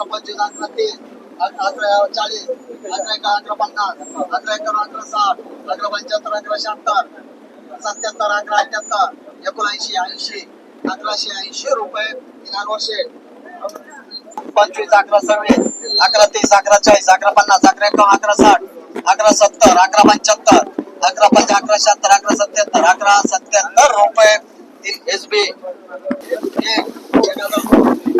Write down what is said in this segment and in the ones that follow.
अठरा पंचवीस अठरा तीस अठरा चाळीस अकरा एक अकरा पन्नास अकरा एक अकरा साठ अकरा पंच्याहत्तर अकरा शहात्तर सत्याहत्तर अकरा अठ्याहत्तर एकोणऐंशी ऐंशी अकराशे ऐंशी रुपये वर्षे पंचवीस अकरा सव्वीस अकरा तीस अकरा चाळीस अकरा पन्नास अकरा एकावन्न अकरा साठ अकरा सत्तर अकरा पंच्याहत्तर अकरा पंच अकरा शहात्तर अकरा सत्याहत्तर अकरा सत्याहत्तर रुपये एस बी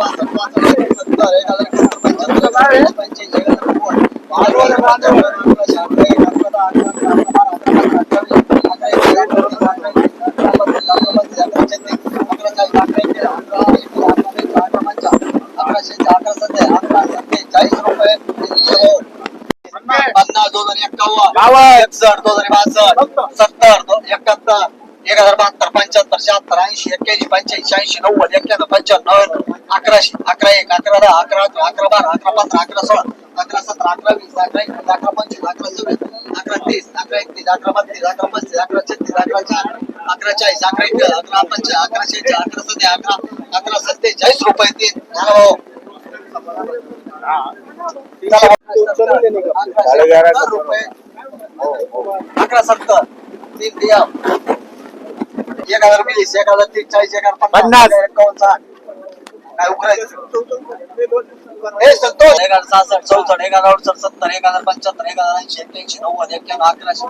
बासष्ट पासष्ट एक सत्तर एक हजार एकाहत्तर पंच्याहत्तर एक हजार एक्कावन्न एकसष्ट दोन हजार बासष्ट. सत्तर. दो- एकाहत्तर. एक हजार बहात्तर पंच्याहत्तर शहात्तर ऐंशी एक्क्याऐंशी पंच्याऐंशी शहाऐंशी नव्वद एक्क्याण्णव पंच्याण्णव अकराशे अकरा एक अकरा दहा अकरा अकरा अकरा बारा अकरा पंधरा अकरा सोळा अकरा सतरा अकरा वीस अकरा एकवीस अकरा पंचवीस अकरा सव्वीस अकरा तीस अकरा एकतीस अकरा बत्तीस अकरा पस्तीस अकरा छत्तीस अकरा चार अकरा चाळीस अकरा एकवीस अकरा पंच अकरा शेहेचाळीस अकरा सध्या अकरा अकरा सत्तेचाळीस रुपये तीन. हो. चला रुपये अकरा सत्तर तीन दिया एक. हजार वीस एक हजार तीस चाळीस एक हजार पन्नास. एकावन्न साठ. काय उकरायचं हे संतोष. एक हजार सहासष्ट चौसष्ट एक हजार अडुसष्ट सत्तर एक हजार पंच्याहत्तर एक हजार ऐंशी एक्क्याऐंशी नव्वद एक्क्याण्णव अकराशे.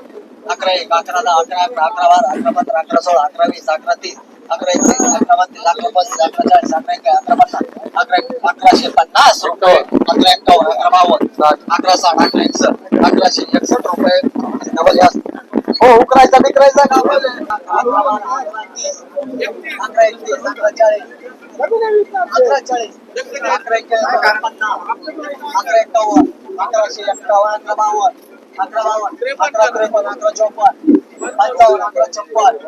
अकरा एक अकरा दहा अकरा अकरा अकरा बारा अकरा पंधरा अकरा सोळा अकरा वीस अकरा तीस अकरा एकतीस अकरा बत्तीस अकरा पस्तीस अकरा चाळीस अकरा एक अकरा पन्नास अकरा अकराशे पन्नास रुपये अकरा एकावन्न अकरा बावन्न अकरा साठ अकरा एकसष्ट अकराशे एकसष्ट रुपये. हो उकरायचा बिकरायचा अकरा चाळीस अकरा चाळीस अकरा अकराशे एक्कावन्न अकरा बावन्न अकरा बावन्न अकरा त्रेपन्न अकरा चौपन्न पंचावन्न अकरा छप्पन्न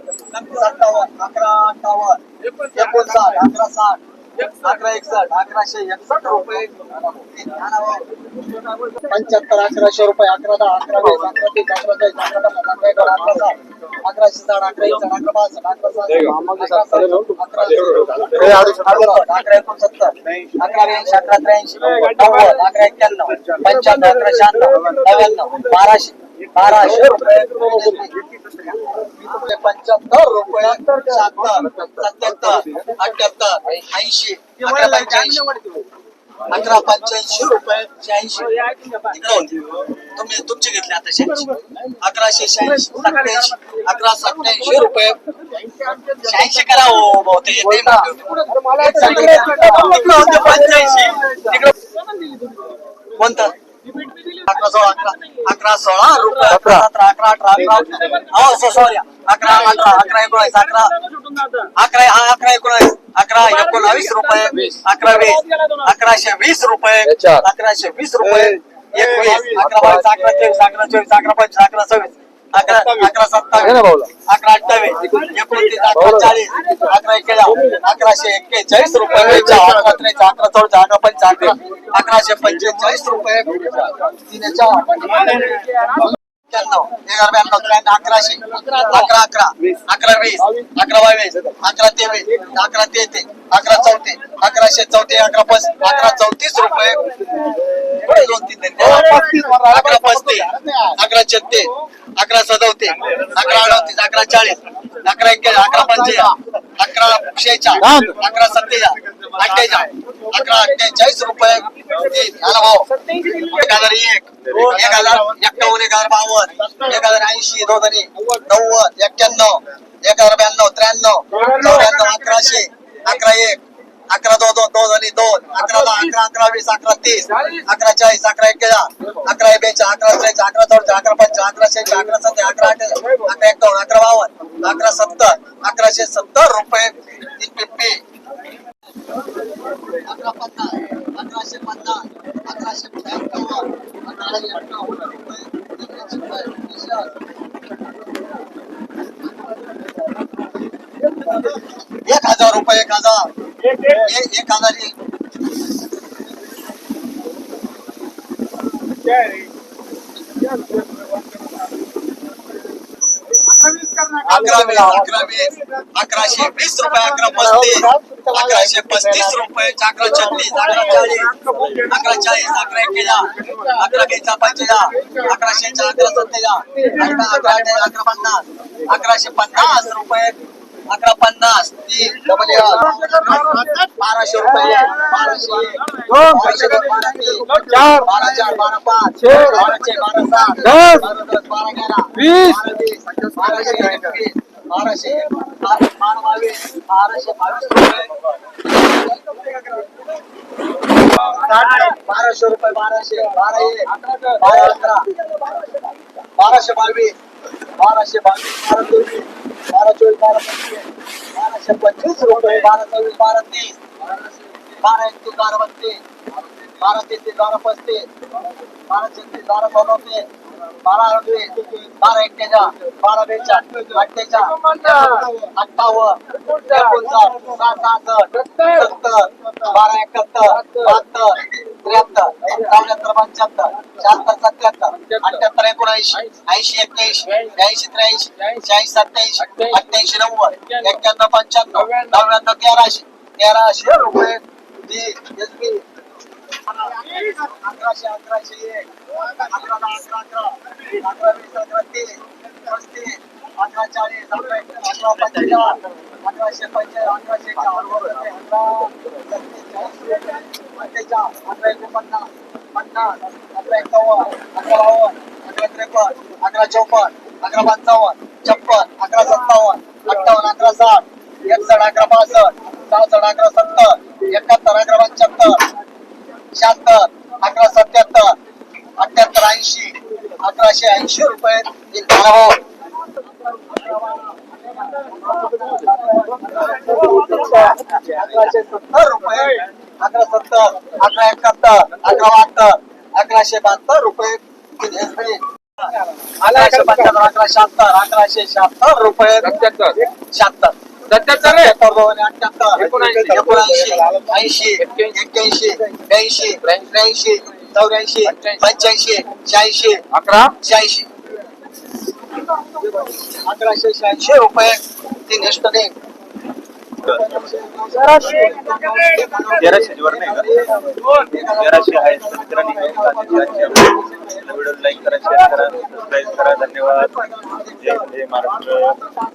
सत्तावन्न अकरा अठ्ठावन्न एकोणसाठ अकरा साठ अकरा एकसष्ट अकराशे एकसष्ट रुपये पंच्याहत्तर अकराशे रुपये अकरा दहा अकरा वीस अकरा तीस अकरा चाळीस अकरा पन्नास अकरा एकावन्न अकरा साठ अकराशे साठ अकरा एकसष्ट अकरा बासष्ट अकरा सहासष्ट अकरा सहासष्ट, अकरा अकरा एकोणसत्तर अकरा ब्याऐंशी अकरा त्र्याऐंशी नव्वद अकरा एक्क्याण्णव पंच्याण्णव अकरा शहाण्णव नव्याण्णव बाराशे बाराशे रुपये. पंच्याहत्तर रुपये सत्याहत्तर अठ्याहत्तर ऐंशी अकरा पंच्याऐंशी. रुपये शहाऐंशी. तुम्ही तुमचे घेतले आता शहाऐंशी. अकराशे शहाऐंशी सत्याऐंशी अकरा सत्याऐंशी रुपये. शहाऐंशी करा हो येते पंच्याऐंशी. कोणतं? अकरा सोळा अकरा. अकरा सोळा रुपये. अकरा. सतरा अकरा अठरा अकरा. हो सॉरी. अकरा अकरा अकरा एकोणावीस अकरा. अकरा हा अकरा एकोणावीस अकरा एकोणावीस रुपये. अकरा वीस. अकराशे वीस रुपये. अकराशे वीस रुपये. एकवीस. अकरा बावीस अकरा तेवीस अकरा चोवीस अकरा पंचवीस अकरा सव्वीस अकरा अकरा सत्तावीस. अकरा अठ्ठावीस. एकोणतीस अकरा चाळीस. अकरा अकराशे एक्केचाळीस रुपये. अकरा अकरा चौचाळीस अकरा अकराशे पंचेचाळीस रुपये. अकराशे. अकरा अकरा. अकरा वीस. अकरा बावीस. अकरा तेवीस. अकरा तेहतीस. अकरा चौतीस. अकराशे चौतीस अकरा पस अकरा चौतीस रुपये. दोन तीन. अकरा पस्तीस. अकरा छत्तीस. अकरा सदोतीस अकरा अडतीस अकरा चाळीस अकरा एक्केचाळीस अकरा पंचेचाळीस अकरा शेहेचाळीस अकरा सत्तेचाळीस अठ्ठेचाळीस अकरा अठ्ठेचाळीस रुपये आला भाऊ. एक हजार एक एक हजार एक्कावन्न एक हजार बावन्न एक हजार ऐंशी दोन हजार नव्वद एक्क्याण्णव एक हजार ब्याण्णव त्र्याण्णव चौऱ्याण्णव अकराशे अकरा एक. अकरा दो दोन दोन आणि दोन. अकरा दहा अकरा अकरा वीस अकरा तीस. अकरा चाळीस अकरा एक अकरा बेचा अकरा त्रेचाळ अकरा चौदा अकरा पंच अकरा शेहेचाळ अकरा सत्या अकरा अठ्ठावीस अकरा एकावन्न अकरा बावन्न अकरा सत्तर अकराशे सत्तर रुपये पिप्पी अकरा पन्नास अकराशे पन्नास अकराशे पंचावन्न अकराशे अठ्ठावन्न रुपये एक हजार रुपये एक हजार. एक हजार अकरा वीस अकरा वीस अकराशे वीस रुपये अकरा पस्तीस अकराशे पस्तीस रुपये अकरा छत्तीस अकरा चाळीस अकरा चाळीस अकरा एक्केचाळ अकरा बेचा पंचेचाळ अकराशे अकरा सत्तेचाळ अकरा अकरा अकरा पन्नास अकराशे पन्नास रुपये. अकरा पन्नास तीन डबल एक. बाराशे रुपये बाराशे दोन, बारा चार बारा पाच बाराशे बारा सात बारा दस बारा अकरा वीस. बारा वीस. बाराशे एकवीस बाराशे बारा बारा बावीस. बाराशे बावीस रुपये. बाराशे रुपये बाराशे बारा एक. बारा अकरा. बाराशे बावीस. बाराशे बावीस बारा चोवीस बारा चोवीस बारा पंचवीस बाराशे पंचवीस रुपये बारा चोवीस बारा तीस बारा एकतीस बारा बत्तीस बारा तेहतीस बारा पस्तीस बारा छत्तीस बारा चौतीस बारा अडतीस बारा एक्केचाळ बारा बेचाळ अठ्ठेचाळ अठ्ठावन्न एकोणसाठ साठ सहासष्ट सत्तर बारा एकाहत्तर बहात्तर त्र्याहत्तर एकावन्न पंच्याहत्तर शहात्तर सत्याहत्तर अठ्याहत्तर एकोणऐंशी ऐंशी एक्क्याऐंशी ब्याऐंशी त्र्याऐंशी शहाऐंशी सत्याऐंशी अठ्ठ्याऐंशी नव्वद एक्क्याण्णव पंच्याण्णव नव्याण्णव तेराशे तेराशे रुपये अकराशे अकराशे एक अकरा अकरा अकरा अकरा वीस अकरा तीस पस्तीस अकरा चाळीस अकरा अकरा अकराशे पंचावन्न अकराशे अठ्ठेचाळ अकरा एकोणपन्नास पन्नास अकरा एकावन्न अकरा बावन्न अकरा त्रेपन्न अकरा चौपन्न अकरा पंचावन्न छप्पन अकरा सत्तावन्न अठ्ठावन्न अकरा साठ एकसष्ट अकरा पासष्ट सहासष्ट अकरा सत्तर एकाहत्तर अकरा पंच्याहत्तर शहात्तर अकरा सत्याहत्तर अठ्याहत्तर ऐंशी अकराशे ऐंशी रुपये एक भाव हो. अकराशे सत्तर रुपये अकरा सत्तर अकरा एकाहत्तर अकरा बहात्तर अकराशे बहात्तर रुपये. अकराशे पंच्याहत्तर अकराशे शहात्तर रुपये शहात्तर. सत्याहत्तर अठ्याहत्तर. एकोणऐंशी. एकोणऐंशी ऐंशी एक्क्याऐंशी. ब्याऐंशी त्र्याऐंशी चौऱ्याऐंशी पंच्याऐंशी. शहाऐंशी अकरा. शहाऐंशी. अकराशे शहाऐंशी रुपये. तीन एस्टने तेराशे वर नाही का तेराशे आहे मित्रांनी व्हिडिओ लाईक करा शेअर करा सबस्क्राईब करा धन्यवाद. जय जय महाराष्ट्र